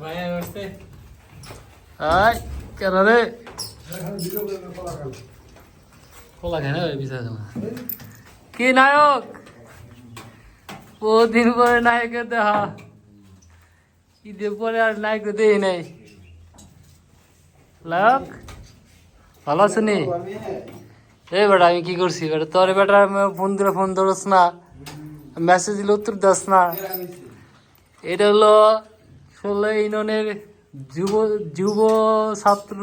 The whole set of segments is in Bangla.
ভাইয়া কেন রে? কলা খায় না ওই বিচার কি নায়ক? বহুদিন পরে নায়কের দেখা। ঈদের পরে আর নায়ক দেই নাই। লায়ক ভালো আছে নি? এই বেটা আমি কি করছি? বেটা তোর বেটা ফোন দিলে ফোন ধরস না। মেসেজ দিলে উত্তর দাস না। এটা হলো ষোলো ইউনিয়নের যুব যুব ছাত্র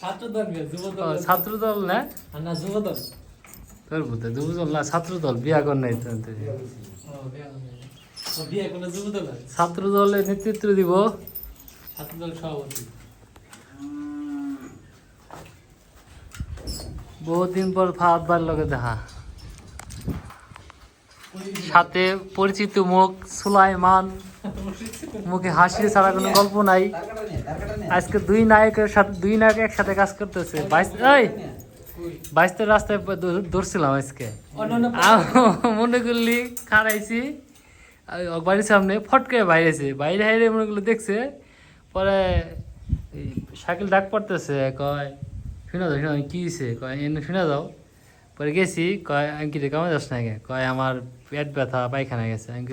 ছাত্র দল যুব ও, দল। ছাত্র দল না? না যুব দল। তোর বুঝতে যুব দল না ছাত্র দল বিয়া কর নাই? ছাত্র দলের নেতৃত্ব দিব। ছাত্র দল সভাপতি। বহুদিন পর বার লগে দেখা। সাথে পরিচিত মুখ সুলাইমান মুখে হাসি ছাড়া কোনো গল্প নাই। আজকে দুই নায়কের সাথে দুই নায়ক একসাথে কাজ করতেছে। বাইশ এই! রাস্তায় দৌড়ছিলাম আজকে। মনে করলি খারাইছি বাড়ির সামনে ফটকে বাইরেছে। বাইরে হাইরে মনে করল দেখছে পরে সাইকেল ডাক পড়তেছে কয় শুনে যাও শুনে কি হয়েছে কয় এনে শুনে যাও পরে গেছি কয় আমি কি রে কামে যাস না? কয় আমার পেট ব্যথা পায়খানা গেছে। আমি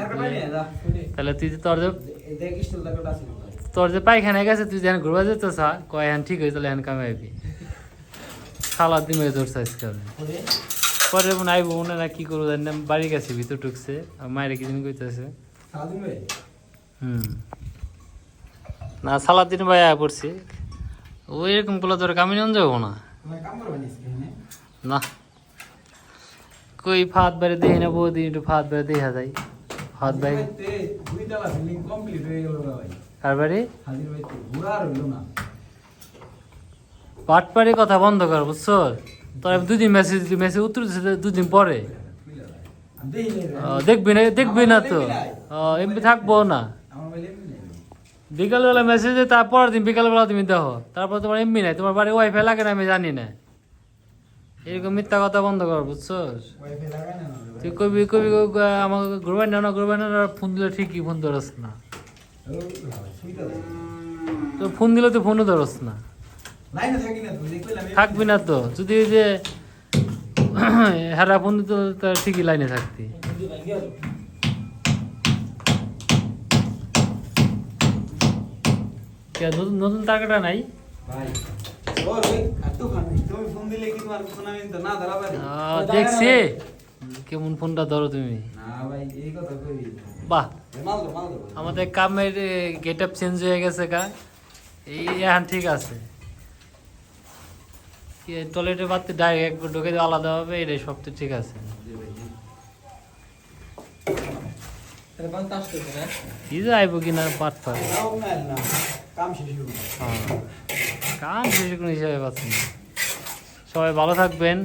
তাহলে তুই যে তোর যে তোর যে পায়খানা গেছে তুই যেন ঘুরবা যেতে চা কয় এখন ঠিক হয়েছে তাহলে এখন কামে আইবি সালা দিন হয়ে আজকে আমি। পরে? মনে আইব মনে না কি করব জানি বাড়ি গেছে ভিতর ঢুকছে। আর মায়ের কি দিন কইতেছে। হুম। না সালাদ দিন ভাই আয়া পড়ছি। ওই রকমগুলো তোর কামি জন যাব না? না। কই ফাত বাড়ি দেখি না বহুদিন একটু ফাত বাড়ি দেখা যায় ফাত বাড়ি কার বাড়ি পাটপাড়ি কথা বন্ধ কর বুঝছ তোর দুদিন মেসেজ মেসেজ উত্তর দুদিন পরে দেখবি না দেখবি না তো এমনি থাকব না বিকালবেলা মেসেজ তারপর দিন বিকালবেলা তুমি দেখো তারপর তোমার এমবি নাই তোমার বাড়ি ওয়াইফাই লাগে না আমি জানি না এরকম মিথ্যা কথা বন্ধ কর বুঝছ তুই কবি কবি আমাকে ঘুরবাই না না ঘুরবাই না ফোন দিলে ঠিকই ফোন ধরস না। তো। ফোন দিলে তো ফোনও ধরস না। থাকবি না তো। যদি ওই যে হেরা ফোন দিত ঠিকই লাইনে থাকতি। নতুন নতুন টাকাটা নাই? আহ, দেখছি। কেমন ফোনটা ধরো তুমি। বাহ। আমাদের কামের গেট আপ চেঞ্জ হয়ে গেছে কা এই এখন ঠিক আছে। টয়লেটের বাড়তে ডাইরেক্ট ঢুকে দিয়ে আলাদা হবে এটাই সব তো ঠিক আছে। কি যে আইব কিনা পাট পাট কান শেষ হিসাবে পাচ্ছি সবাই ভালো থাকবেন।